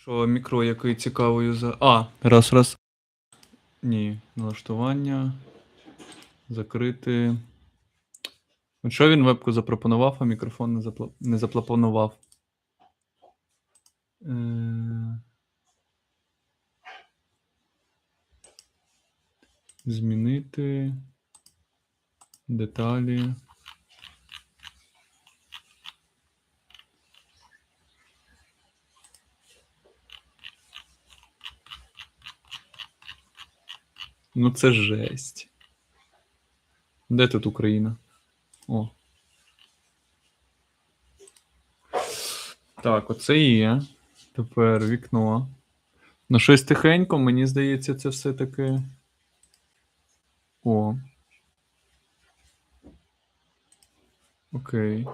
Що мікро який цікавий за. А, раз, раз. Ні, налаштування. Закрити. От що він вебку запропонував, а мікрофон не, запла... не запропонував. Е... Змінити. Деталі. Ну це жесть. Де тут Україна? О. Так, оце є. Тепер вікно. Ну, щось тихенько, мені здається, це все-таки. О. Окей.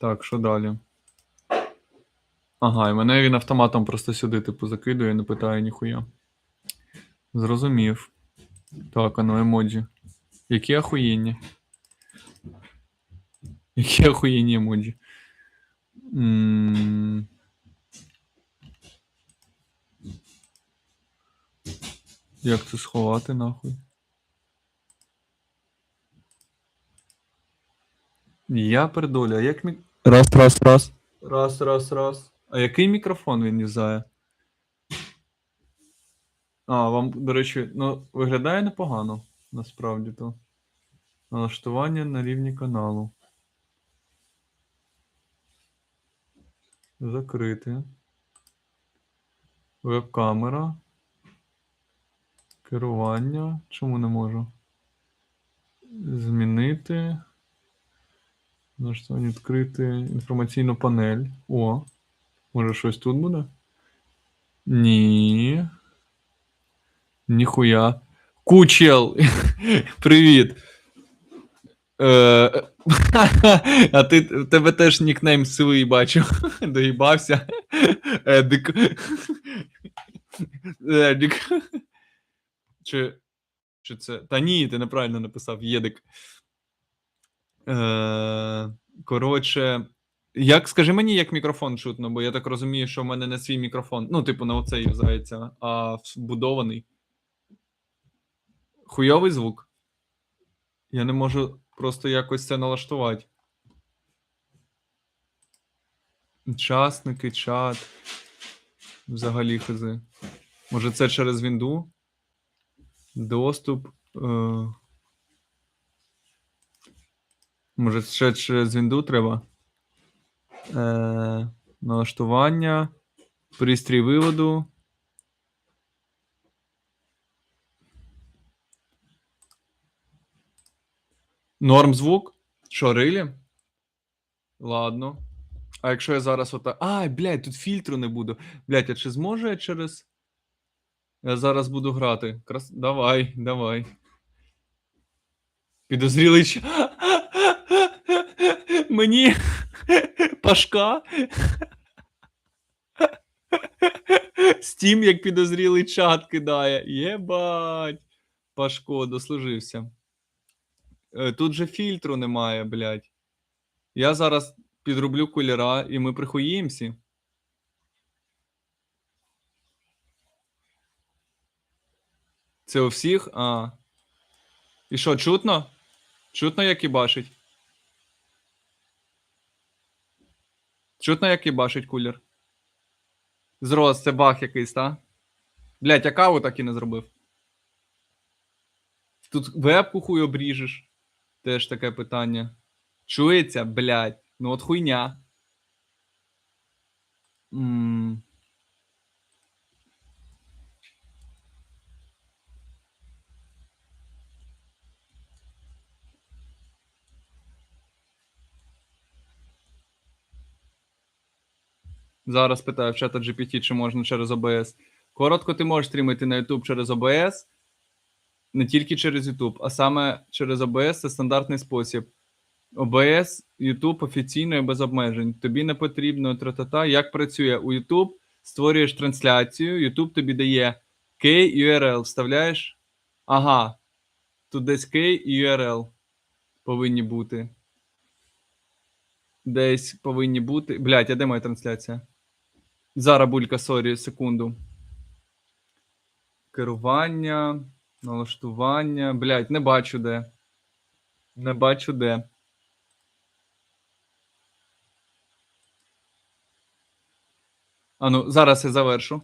Так, що далі? Ага, і мене він автоматом просто сюди, типу, закидує, не питає ніхуя. Зрозумів. Так, а ну емоджі. Які ахуєнні. Які ахуєнні емоджі. М. Як це сховати, нахуй? Я пердоля, а як мі... Раз, раз, раз. Раз, раз, раз. А який мікрофон він юзає? А, вам, до речі, ну, виглядає непогано, насправді то. Налаштування на рівні каналу. Закрити. Веб-камера. Керування. Чому не можу? Змінити. Налаштування відкрити інформаційну панель. О. Може щось тут буде? Ні. Ніхуя. Кучел! Привіт. Е, а ти тебе теж нікнейм сивий бачу. Доїбався. Едик. Едик. Чи, чи це. Та ні, ти неправильно написав. Єдик. Е, коротше. Як скажи мені, як мікрофон чутно, бо я так розумію, що в мене не свій мікрофон. Ну, типу, на оцей юзається, а вбудований. Хуйовий звук. Я не можу просто якось це налаштувати. Учасники, чат. Взагалі хизи. Може, це через Вінду? Доступ. Е... Може, ще через Вінду треба? Е... Налаштування. Пристрій виводу. Норм звук? Що, рилі? Ладно. А якщо я зараз ота. Ай, блядь, тут фільтру не буду. Блядь, а чи зможу я через. Я зараз буду грати. Крас... Давай, давай. Підозрілий. Мені Пашка. Стім як підозрілий чат кидає. Єбать. Пашко, дослужився. Е, Тут же фільтру немає, блядь. Я зараз підроблю кольора, і ми прихуїмося. Це у всіх? А. І що, чутно? Чутно, як і бачить? Чутно, як і бачить кулер? Зрос, це баг якийсь, та? Блять, я каву так і не зробив. Тут вебку хуй обріжеш. Теж таке питання. Чується, блядь. Ну от хуйня. М. Зараз питаю в чата GPT, чи можна через OBS. Коротко, ти можеш стрімити на YouTube через OBS, не тільки через YouTube, а саме через OBS це стандартний спосіб. OBS, YouTube офіційно і без обмежень. Тобі не потрібно тра-та-та. Як працює у YouTube, створюєш трансляцію, YouTube тобі дає key URL, вставляєш. Ага. Тут десь key і URL повинні бути. Десь повинні бути. Блять, а де моя трансляція? Зараз булька, сорі, секунду. Керування, налаштування. Блять, не бачу де. Не бачу де. А ну, зараз я завершу.